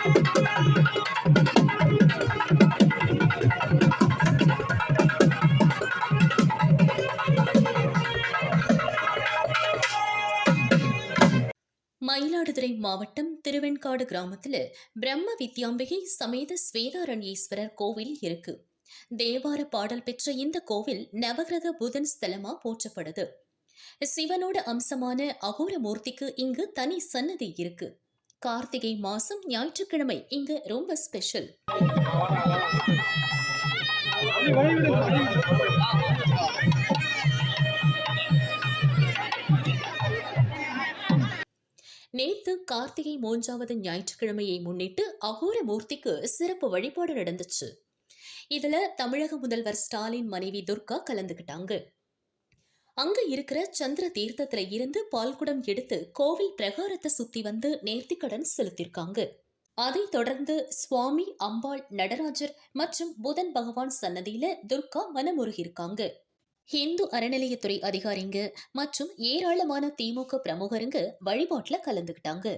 மயிலாடுதுறை மாவட்டம் திருவெண்காடு கிராமத்துல பிரம்ம வித்யாம்பிகை சமேத ஸ்வேதாரண்யேஸ்வரர் கோவில் இருக்கு. தேவார பாடல் பெற்ற இந்த கோவில் நவகிரக புதன் ஸ்தலமா போற்றப்படுது. சிவனோட அம்சமான அகோர மூர்த்திக்கு இங்கு தனி சன்னதி இருக்கு. கார்த்திகை மாசம் ஞாயிற்றுக்கிழமை இங்க ரொம்ப ஸ்பெஷல் நேத்து கார்த்திகை மூன்றாவது ஞாயிற்றுக்கிழமையை முன்னிட்டு அகோர மூர்த்திக்கு சிறப்பு வழிபாடு நடந்துச்சு. இதுல தமிழக முதல்வர் ஸ்டாலின் மனைவி துர்கா கலந்துக்கிட்டாங்க. அங்க இருக்கிற சந்திர தீர்த்தத்துல இருந்து பால்குடம் எடுத்து கோவில் பிரகாரத்தை சுத்தி வந்து நேர்த்திக்கடன் செலுத்திருக்காங்க. அதைத் தொடர்ந்து சுவாமி அம்பாள் நடராஜர் மற்றும் புதன் பகவான் சன்னதியில துர்கா மனமுருகிருக்காங்க இந்து அறநிலையத்துறை அதிகாரிங்க மற்றும் ஏராளமான திமுக பிரமுகருங்க வழிபாட்டுல கலந்துக்கிட்டாங்க.